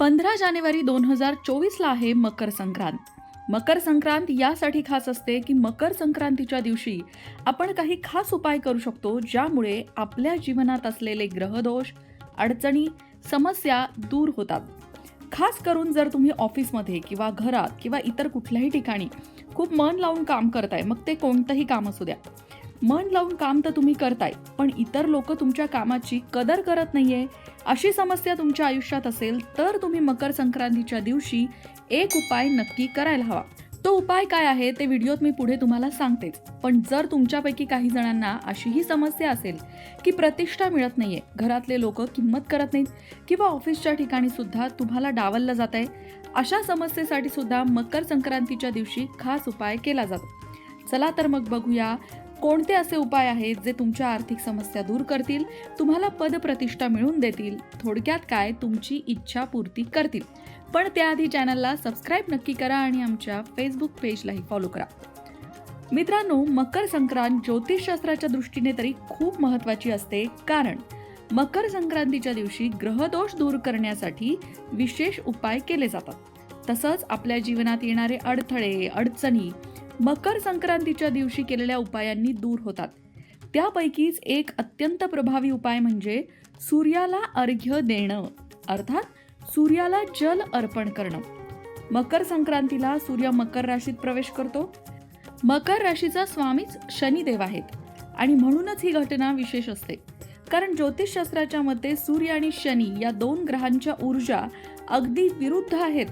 पंधरा जानेवारी दोन हजार चोवीसला आहे मकर संक्रांत. मकर संक्रांत यासाठी खास असते की मकर संक्रांतीच्या दिवशी आपण काही खास उपाय करू शकतो ज्यामुळे आपल्या जीवनात असलेले ग्रहदोष अडचणी समस्या दूर होतात. खास करून जर तुम्ही ऑफिसमध्ये किंवा घरात किंवा इतर कुठल्याही ठिकाणी खूप मन लावून काम करताय मग ते कोणतंही काम असू द्या. मन लावून काम तर तुम्ही करताय पण इतर लोक तुमच्या कामाची कदर करत नाहीये. अशी समस्या तुमच्या आयुष्यात असेल तर तुम्ही मकर संक्रांतीच्या दिवशी एक उपाय नक्की करायला हवा. तो उपाय काय आहे ते व्हिडिओत मी पुढे तुम्हाला सांगतेच. पण जर तुमच्यापैकी काही जणांना अशीही समस्या असेल की प्रतिष्ठा मिळत नाहीये घरातले लोक किंमत करत नाहीत किंवा ऑफिसच्या ठिकाणी सुद्धा तुम्हाला डावललं जात आहे अशा समस्येसाठी सुद्धा मकर संक्रांतीच्या दिवशी खास उपाय केला जातो. चला तर मग बघूया कोणते असे उपाय आहेत जे तुमच्या आर्थिक समस्या दूर करतील तुम्हाला पदप्रतिष्ठा मिळवून देतील थोडक्यात काय तुमची इच्छा पूर्ती करतील? पण त्याआधी चॅनलला सबस्क्राईब नक्की करा आणि आमच्या फेसबुक पेजलाही फॉलो करा. मित्रांनो मकर संक्रांत ज्योतिषशास्त्राच्या दृष्टीने तरी खूप महत्त्वाची असते. कारण मकर संक्रांतीच्या दिवशी ग्रहदोष दूर करण्यासाठी विशेष उपाय केले जातात. तसंच आपल्या जीवनात येणारे अडथळे अडचणी मकर संक्रांतीच्या दिवशी केलेल्या उपायांनी दूर होतात. त्यापैकीच एक अत्यंत प्रभावी उपाय म्हणजे सूर्याला अर्घ्य देणं अर्थात सूर्याला जल अर्पण करणं. मकर संक्रांतीला सूर्य मकर राशीत प्रवेश करतो. मकर राशीचा स्वामीच शनिदेव आहेत आणि म्हणूनच ही घटना विशेष असते. कारण ज्योतिषशास्त्राच्या मते सूर्य आणि शनी या दोन ग्रहांच्या ऊर्जा अगदी विरुद्ध आहेत.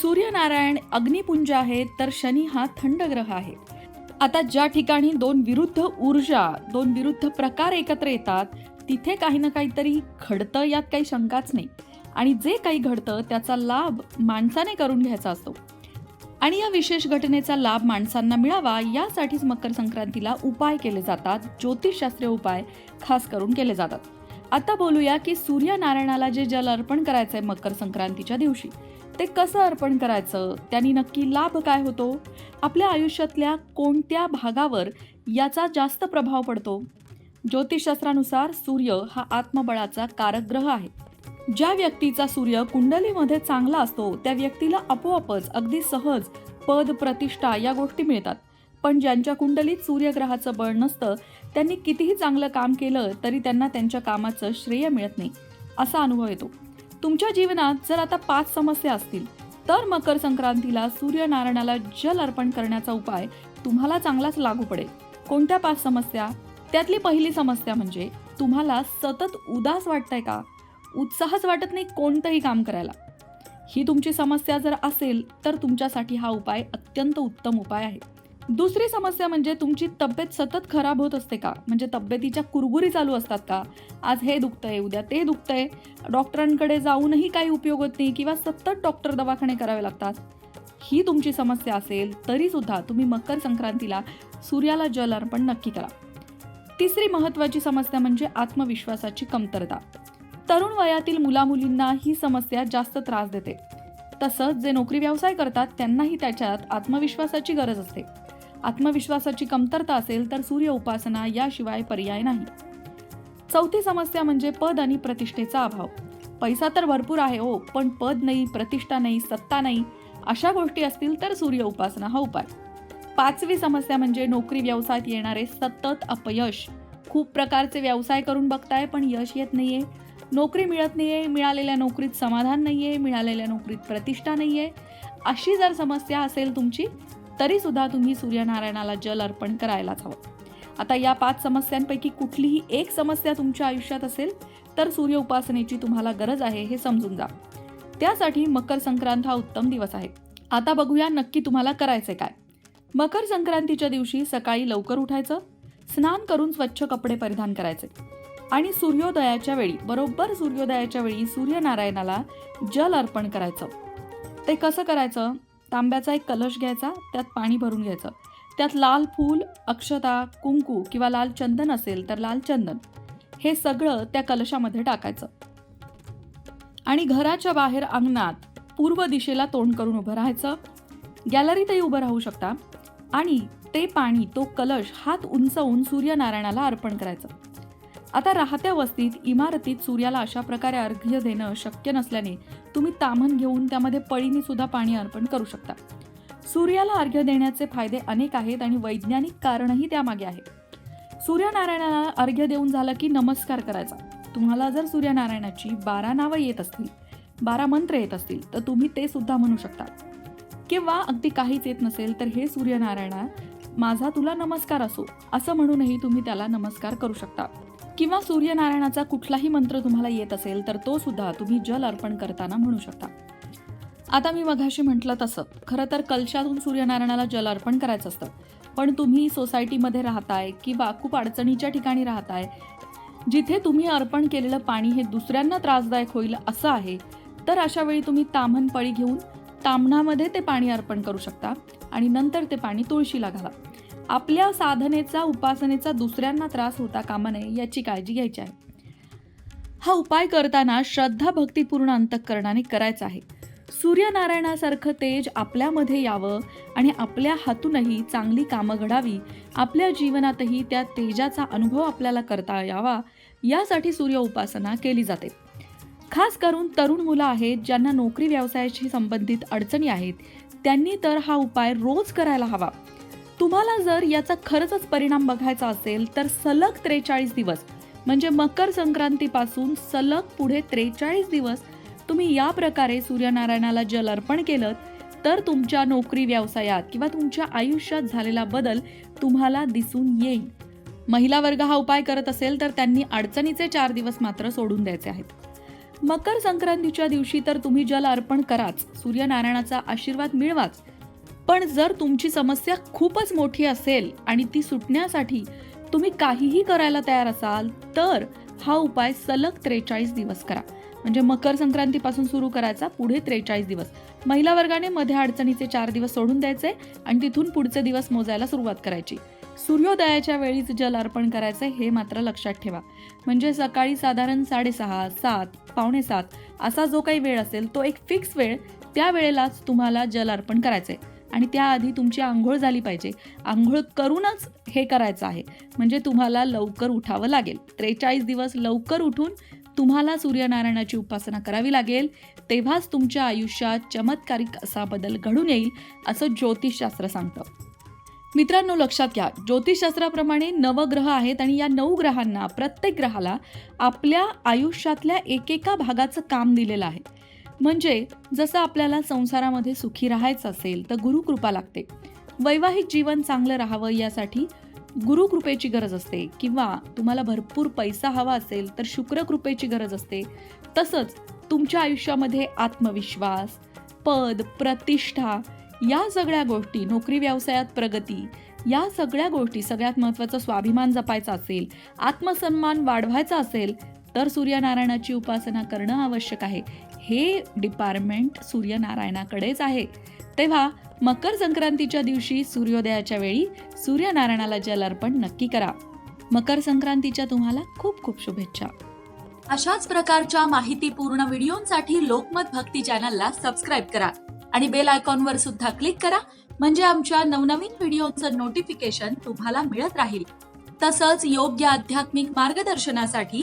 सूर्यनारायण अग्निपुंज आहे तर शनी हा थंड ग्रह आहे. आता ज्या ठिकाणी दोन विरुद्ध ऊर्जा दोन विरुद्ध प्रकार एकत्र येतात तिथे काही ना काहीतरी घडतं यात काही शंकाच नाही. आणि जे काही घडतं त्याचा लाभ माणसाने करून घ्यायचा असतो. आणि या विशेष घटनेचा लाभ माणसांना मिळावा यासाठीच मकर संक्रांतीला उपाय केले जातात ज्योतिषशास्त्रीय उपाय खास करून केले जातात. आता बोलूया की सूर्यनारायणाला जे जल अर्पण करायचं आहे मकर संक्रांतीच्या दिवशी ते कसं अर्पण करायचं? त्यांनी नक्की लाभ काय होतो? आपल्या आयुष्यातल्या कोणत्या भागावर याचा जास्त प्रभाव पडतो? ज्योतिषशास्त्रानुसार सूर्य हा आत्मबळाचा कारक ग्रह आहे. ज्या व्यक्तीचा सूर्य कुंडलीमध्ये चांगला असतो त्या व्यक्तीला आपोआपच अगदी सहज पद प्रतिष्ठा या गोष्टी मिळतात. पण ज्यांच्या कुंडलीत सूर्यग्रहाचं बळ नसतं त्यांनी कितीही चांगलं काम केलं तरी त्यांना त्यांच्या कामाचं श्रेय मिळत नाही असा अनुभव येतो. तुमच्या जीवनात जर आता पाच समस्या असतील तर मकर संक्रांतीला सूर्यनारायणाला जल अर्पण करण्याचा उपाय तुम्हाला चांगलाच लागू पडेल. कोणत्या पाच समस्या? त्यातली पहिली समस्या म्हणजे तुम्हाला सतत उदास वाटतंय का? उत्साहच वाटत नाही कोणतंही काम करायला. ही तुमची समस्या जर असेल तर तुमच्यासाठी हा उपाय अत्यंत उत्तम उपाय आहे. दुसरी समस्या म्हणजे तुमची तब्येत सतत खराब होत असते का? म्हणजे तब्येतीच्या कुरगुरी चालू असतात का? आज हे दुखतंय उद्या ते दुखतंय. डॉक्टरांकडे जाऊनही काही उपयोग होत नाही किंवा सतत डॉक्टर दवाखाने करावे लागतात. ही तुमची समस्या असेल तरी सुद्धा तुम्ही मकर संक्रांतीला सूर्याला जल अर्पण नक्की करा. तिसरी महत्वाची समस्या म्हणजे आत्मविश्वासाची कमतरता. तरुण वयातील मुलामुलींना ही समस्या जास्त त्रास देते. तसंच जे नोकरी व्यवसाय करतात त्यांनाही त्याच्यात आत्मविश्वासाची गरज असते. आत्मविश्वासाची कमतरता असेल तर सूर्य उपासना याशिवाय पर्याय नाही. चौथी समस्या म्हणजे पद आणि प्रतिष्ठेचा अभाव. पैसा तर भरपूर आहे हो पण पद नाही प्रतिष्ठा नाही सत्ता नाही अशा गोष्टी असतील तर सूर्य उपासना हा उपाय. पाचवी समस्या म्हणजे नोकरी व्यवसायात येणारे सतत अपयश. खूप प्रकारचे व्यवसाय करून बघताय पण यश येत नाहीये. नोकरी मिळत नाहीये मिळालेल्या नोकरीत समाधान नाहीये मिळालेल्या नोकरीत प्रतिष्ठा नाहीये. अशी जर समस्या असेल तुमची तरी सुद्धा तुम्ही सूर्यनारायणाला जल अर्पण करायलाच हवं. आता या पाच समस्यांपैकी कुठलीही एक समस्या तुमच्या आयुष्यात असेल तर सूर्य उपासनेची तुम्हाला गरज आहे हे समजून जा. त्यासाठी मकर संक्रांत हा उत्तम दिवस आहे. आता बघूया नक्की तुम्हाला करायचे काय. मकर संक्रांतीच्या दिवशी सकाळी लवकर उठायचं स्नान करून स्वच्छ कपडे परिधान करायचे. आणि सूर्योदयाच्या वेळी बरोबर सूर्योदयाच्या वेळी सूर्यनारायणाला जल अर्पण करायचं. ते कसं करायचं? तांब्याचा एक कलश घ्यायचा त्यात पाणी भरून घ्यायचं. त्यात लाल फूल अक्षता कुंकू किंवा लाल चंदन असेल तर लाल चंदन. हे सगळं त्या कलशामध्ये टाकायचं. आणि घराच्या बाहेर अंगणात पूर्व दिशेला तोंड करून उभं राहायचं. गॅलरीतही उभं राहू शकता. आणि ते पाणी तो कलश हात उंचवून सूर्यनारायणाला अर्पण करायचं. आता राहत्या वस्तीत इमारतीत सूर्याला अशा प्रकारे अर्घ्य देणं शक्य नसल्याने तुम्ही तामण घेऊन त्यामध्ये पळीने सुद्धा पाणी अर्पण करू शकता. सूर्याला अर्घ्य देण्याचे फायदे अनेक आहेत आणि वैज्ञानिक कारणही त्यामागे आहे सूर्यनारायणाला अर्घ्य देऊन झालं की नमस्कार करायचा. तुम्हाला जर सूर्यनारायणाची बारा नावं येत असतील बारा मंत्र येत असतील तर तुम्ही ते सुद्धा म्हणू शकता. किंवा अगदी काहीच येत नसेल तर हे सूर्यनारायणा माझा तुला नमस्कार असो असं म्हणूनही तुम्ही त्याला नमस्कार करू शकता. किंवा सूर्यनारायणाचा कुठलाही मंत्र तुम्हाला येत असेल तर तो सुद्धा तुम्ही जल अर्पण करताना म्हणू शकता. आता मी मघाशी म्हटलं तसं खरं तर कलशातून सूर्यनारायणाला जल अर्पण करायचं असतं. पण तुम्ही सोसायटीमध्ये राहताय किंवा खूप अडचणीच्या ठिकाणी राहताय जिथे तुम्ही अर्पण केलेलं पाणी हे दुसऱ्यांना त्रासदायक होईल असं आहे तर अशा वेळी तुम्ही ताम्हण पळी घेऊन तामणामध्ये ते पाणी अर्पण करू शकता आणि नंतर ते पाणी तुळशीला घाला. आपल्या साधनेचा उपासनेचा दुसऱ्यांना त्रास होता कामा नये याची काळजी घ्यायची आहे. हा उपाय करताना श्रद्धा भक्तिपूर्ण अंतःकरणाने करायचा आहे. सूर्यनारायणासारखं तेज आपल्यामध्ये यावं आणि आपल्या हातूनही चांगली कामं घडावी आपल्या जीवनातही त्या तेजाचा अनुभव आपल्याला करता यावा यासाठी सूर्य उपासना केली जाते. खास करून तरुण मुलं आहेत ज्यांना नोकरी व्यवसायाशी संबंधित अडचणी आहेत त्यांनी तर हा उपाय रोज करायला हवा. तुम्हाला जर याचा खरंच परिणाम बघायचा असेल तर सलग त्रेचाळीस दिवस म्हणजे मकर संक्रांतीपासून सलग पुढे त्रेचाळीस दिवस तुम्ही या प्रकारे सूर्यनारायणाला जल अर्पण केलं तर तुमच्या नोकरी व्यवसायात किंवा तुमच्या आयुष्यात झालेला बदल तुम्हाला दिसून येईल. महिला वर्ग हा उपाय करत असेल तर त्यांनी अडचणीचे चार दिवस मात्र सोडून द्यायचे आहेत. मकर संक्रांतीच्या दिवशी तर तुम्ही जल अर्पण कराच सूर्यनारायणाचा आशीर्वाद मिळवाच पण जर तुमची समस्या खूपच मोठी असेल आणि ती सुटण्यासाठी तुम्ही काहीही करायला तयार असाल तर हा उपाय सलग त्रेचाळीस दिवस करा. म्हणजे मकर संक्रांतीपासून सुरू करायचा पुढे त्रेचाळीस दिवस. महिला वर्गाने मध्ये अडचणीचे चार दिवस सोडून द्यायचे आणि तिथून पुढचे दिवस मोजायला सुरुवात करायची. सूर्योदयाच्या वेळीच जल अर्पण करायचं हे मात्र लक्षात ठेवा. म्हणजे सकाळी साधारण साडेसहा सात पावणे सात असा जो काही वेळ असेल तो एक फिक्स वेळ त्या वेळेलाच तुम्हाला जल अर्पण करायचं आहे आणि त्याआधी तुमची आंघोळ झाली पाहिजे. आंघोळ करूनच हे करायचं आहे. म्हणजे तुम्हाला लवकर उठावं लागेल. त्रेचाळीस दिवस लवकर उठून तुम्हाला सूर्यनारायणाची उपासना करावी लागेल. तेव्हाच तुमच्या आयुष्यात चमत्कारिक असा बदल घडून येईल असं ज्योतिषशास्त्र सांगतं. मित्रांनो लक्षात घ्या. ज्योतिषशास्त्राप्रमाणे नवग्रह आहेत आणि या नऊ ग्रहांना प्रत्येक ग्रहाला आपल्या आयुष्यातल्या एकेका भागाचं काम दिलेलं आहे. म्हणजे जसं आपल्याला संसारामध्ये सुखी राहायचं असेल तर गुरुकृपा लागते. वैवाहिक जीवन चांगलं राहावं यासाठी गुरुकृपेची गरज असते. किंवा तुम्हाला भरपूर पैसा हवा असेल तर शुक्रकृपेची गरज असते. तसंच तुमच्या आयुष्यामध्ये आत्मविश्वास पद प्रतिष्ठा या सगळ्या गोष्टी नोकरी व्यवसायात प्रगती या सगळ्या गोष्टी सगळ्यात महत्त्वाचं स्वाभिमान जपायचा असेल आत्मसन्मान वाढवायचा असेल तर सूर्यनारायणाची उपासना करणं आवश्यक आहे. हे डिपार्टमेंट सूर्यनारायणाकडेच आहे. तेव्हा मकर संक्रांतीच्या दिवशी सूर्योदयाच्या वेळी सूर्यनारायणाला जल अर्पण नक्की करा. मकर संक्रांतीच्या तुम्हाला खूप खूप शुभेच्छा. अशाच प्रकारच्या माहितीपूर्ण व्हिडिओंसाठी लोकमत भक्ती चॅनलला सबस्क्राईब करा आणि बेल आयकॉनवर सुद्धा क्लिक करा म्हणजे आमच्या नवनवीन व्हिडिओचं नोटिफिकेशन तुम्हाला मिळत राहील. तसंच योग्य आध्यात्मिक मार्गदर्शनासाठी